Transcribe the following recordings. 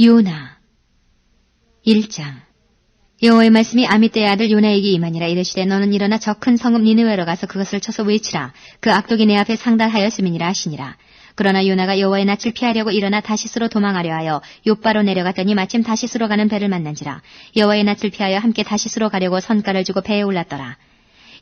요나. 1장. 여호와의 말씀이 아미떼의 아들 요나에게 임하니라. 이르시되 너는 일어나 저 큰 성읍 니느웨로 가서 그것을 쳐서 외치라. 그 악독이 내 앞에 상달하였음이니라 하시니라. 그러나 요나가 여호와의 낯을 피하려고 일어나 다시스로 도망하려 하여 요바로 내려갔더니 마침 다시스로 가는 배를 만난지라. 여호와의 낯을 피하여 함께 다시스로 가려고 선가를 주고 배에 올랐더라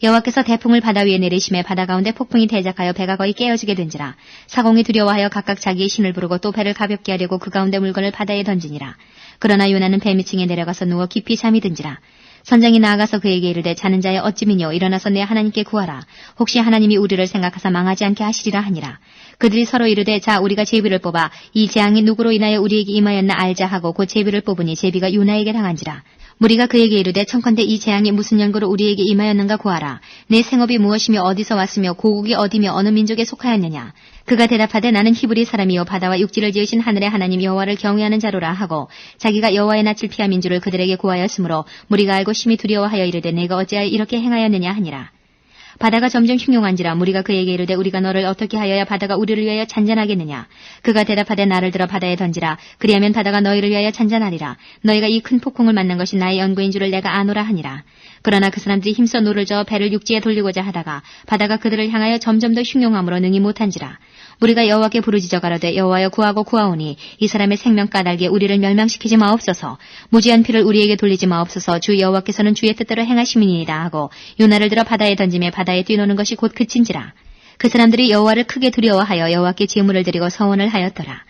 여호와께서 대풍을 바다 위에 내리심에 바다 가운데 폭풍이 대작하여 배가 거의 깨어지게 된지라. 사공이 두려워하여 각각 자기의 신을 부르고 또 배를 가볍게 하려고 그 가운데 물건을 바다에 던지니라. 그러나 요나는 배 밑층에 내려가서 누워 깊이 잠이 든지라. 선장이 나아가서 그에게 이르되 자는 자여 어찌미뇨? 일어나서 내 하나님께 구하라. 혹시 하나님이 우리를 생각하사 망하지 않게 하시리라 하니라. 그들이 서로 이르되 자 우리가 제비를 뽑아 이 재앙이 누구로 인하여 우리에게 임하였나 알자 하고 그 제비를 뽑으니 제비가 요나에게 당한지라 무리가 그에게 이르되 청컨대 이 재앙이 무슨 연고로 우리에게 임하였는가 구하라. 내 생업이 무엇이며 어디서 왔으며 고국이 어디며 어느 민족에 속하였느냐. 그가 대답하되 나는 히브리 사람이요 바다와 육지를 지으신 하늘의 하나님 여호와를 경외하는 자로라 하고 자기가 여호와의 낯을 피함인 줄을 그들에게 고하였으므로 무리가 알고 심히 두려워하여 이르되 내가 어찌하여 이렇게 행하였느냐 하니라. 바다가 점점 흉흉한지라 무리가 그에게 이르되 우리가 너를 어떻게 하여야 바다가 우리를 위하여 잔잔하겠느냐? 그가 대답하되 나를 들어 바다에 던지라. 그리하면 바다가 너희를 위하여 잔잔하리라. 너희가 이 큰 폭풍을 만난 것이 나의 연구인 줄을 내가 아노라 하니라 그러나 그 사람들이 힘써 노를 저어 배를 육지에 돌리고자 하다가 바다가 그들을 향하여 점점 더 흉흉함으로 능히 못한지라. 우리가 여호와께 부르짖어 가로되 여호와여 구하고 구하오니 이 사람의 생명 까닭에 우리를 멸망시키지 마옵소서. 무지한 피를 우리에게 돌리지 마옵소서. 주 여호와께서는 주의 뜻대로 행하심이니이다 하고 요나를 들어 바다에 던짐에 바다에 뛰노는 것이 곧 그친지라. 그 사람들이 여호와를 크게 두려워하여 여호와께 제물을 드리고 서원을 하였더라.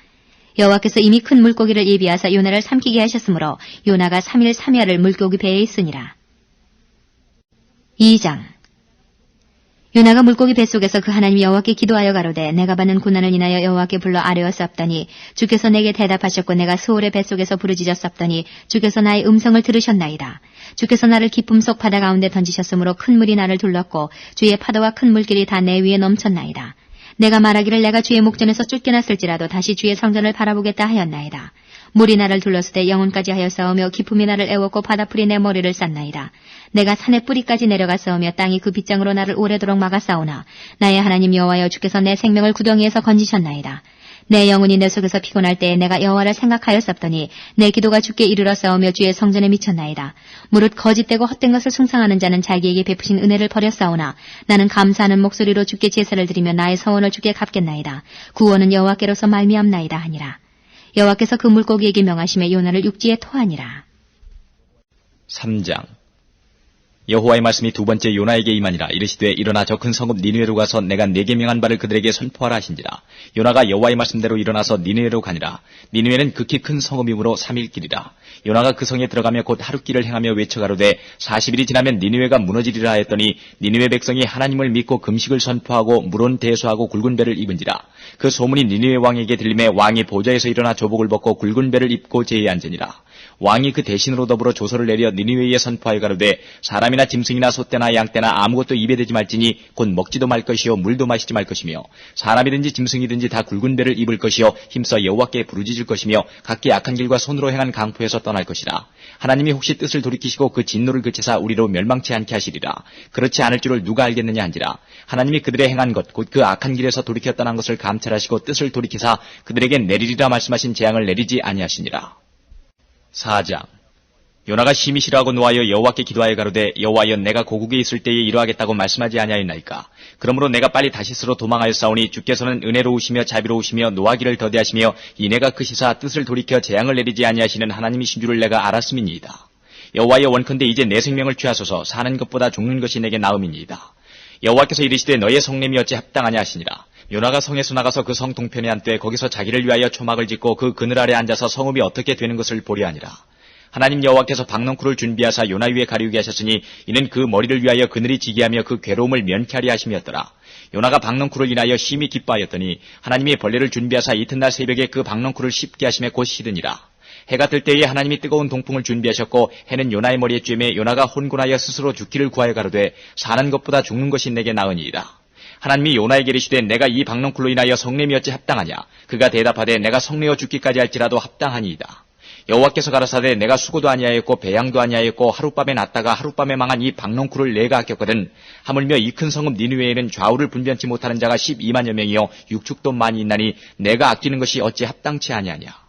여호와께서 이미 큰 물고기를 예비하사 요나를 삼키게 하셨으므로 요나가 3일 3야를 물고기 배에 있으니라 2장 요나가 물고기 뱃속에서 그 하나님 여호와께 기도하여 가로되 내가 받는 고난을 인하여 여호와께 불러 아뢰었사옵더니 주께서 내게 대답하셨고 내가 소울의 뱃속에서 부르짖었사옵더니 주께서 나의 음성을 들으셨나이다. 주께서 나를 기쁨 속 바다 가운데 던지셨으므로 큰 물이 나를 둘렀고 주의 파도와 큰 물길이 다 내 위에 넘쳤나이다. 내가 말하기를 내가 주의 목전에서 쫓겨났을지라도 다시 주의 성전을 바라보겠다 하였나이다. 물이 나를 둘렀을 때 영혼까지 하여 싸우며 기품이 나를 애웠고 바다풀이 내 머리를 쌌나이다. 내가 산의 뿌리까지 내려가 싸우며 땅이 그 빗장으로 나를 오래도록 막아 싸우나 나의 하나님 여호와여 주께서 내 생명을 구덩이에서 건지셨나이다. 내 영혼이 내 속에서 피곤할 때에 내가 여호와를 생각하였었더니 내 기도가 주께 이르러 싸우며 주의 성전에 미쳤나이다. 무릇 거짓되고 헛된 것을 숭상하는 자는 자기에게 베푸신 은혜를 버려 싸우나 나는 감사하는 목소리로 주께 제사를 드리며 나의 서원을 주께 갚겠나이다. 구원은 여호와께로서 말미암나이다 하니라. 여호와께서 그 물고기에게 명하심에 요나를 육지에 토하니라. 3장 여호와의 말씀이 두 번째 요나에게 임하니라. 이르시되 일어나 저 큰 성읍 니누에로 가서 내가 네게 명한 바를 그들에게 선포하라 하신지라. 요나가 여호와의 말씀대로 일어나서 니누에로 가니라. 니누에는 극히 큰 성읍이므로 3일 길이라. 요나가 그 성에 들어가며 곧 하룻길을 행하며 외쳐가로되 40일이 지나면 니누에가 무너지리라 하였더니 니누에 백성이 하나님을 믿고 금식을 선포하고 물은 대수하고 굵은 배를 입은지라. 그 소문이 니누에 왕에게 들림에 왕이 보좌에서 일어나 조복을 벗고 굵은 배를 입고 제에 앉으니라. 왕이 그 대신으로 더불어 조서를 내려 니누웨에 선포하여 가로되 사람이 나 짐승이나 소떼나 양떼나 아무것도 입에 대지 말지니 곧 먹지도 말 것이요 물도 마시지 말 것이며 사람이든지 짐승이든지 다 굵은 배를 입을 것이요 힘써 여호와께 부르짖을 것이며 각기 악한 길과 손으로 행한 강포에서 떠날 것이라. 하나님이 혹시 뜻을 돌이키시고 그 진노를 그치사 우리로 멸망치 않게 하시리라. 그렇지 않을 줄을 누가 알겠느냐 한지라. 하나님이 그들의 행한 것 곧 그 악한 길에서 돌이켜 떠난 것을 감찰하시고 뜻을 돌이키사 그들에게 내리리라 말씀하신 재앙을 내리지 아니하시니라. 4장 요나가 심히 싫어하고 노하여 여호와께 기도하여 가로되 여호와여 내가 고국에 있을 때에 이러하겠다고 말씀하지 아니하였나이까? 그러므로 내가 빨리 다시스로 도망하여 싸우니 주께서는 은혜로우시며 자비로우시며 노하기를 더디하시며 이내가 크시사 뜻을 돌이켜 재앙을 내리지 아니하시는 하나님이신 줄을 내가 알았음이니이다. 여호와여 원컨대 이제 내 생명을 취하소서. 사는 것보다 죽는 것이 내게 나음이니이다. 여호와께서 이르시되 너의 성냄이 어찌 합당하냐 하시니라. 요나가 성에서 나가서 그 성 동편에 앉되 거기서 자기를 위하여 초막을 짓고 그 그늘 아래 앉아서 성읍이 어떻게 되는 것을 보려 하니라. 하나님 여호와께서 박넝쿨을 준비하사 요나 위에 가리우게 하셨으니 이는 그 머리를 위하여 그늘이 지게 하며 그 괴로움을 면케하리 하심이었더라. 요나가 박넝쿨을 인하여 심히 기뻐하였더니 하나님이 벌레를 준비하사 이튿날 새벽에 그 박넝쿨을 씹게 하심에 곧 시드니라. 해가 뜰 때에 하나님이 뜨거운 동풍을 준비하셨고 해는 요나의 머리에 쬐매 요나가 혼곤하여 스스로 죽기를 구하여 가로되 사는 것보다 죽는 것이 내게 나으니이다. 하나님이 요나에게 이르시되 내가 이 박넝쿨로 인하여 성냄이 어찌 합당하냐 그가 대답하되 내가 성내어 죽기까지 할지라도 합당하니이다 여호와께서 가라사대 내가 수고도 아니하였고 배양도 아니하였고 하룻밤에 났다가 하룻밤에 망한 이 박넝쿨을 내가 아꼈거든. 하물며 이 큰 성읍 니누웨에는 좌우를 분변치 못하는 자가 12만여 명이요 육축도 많이 있나니 내가 아끼는 것이 어찌 합당치 아니하냐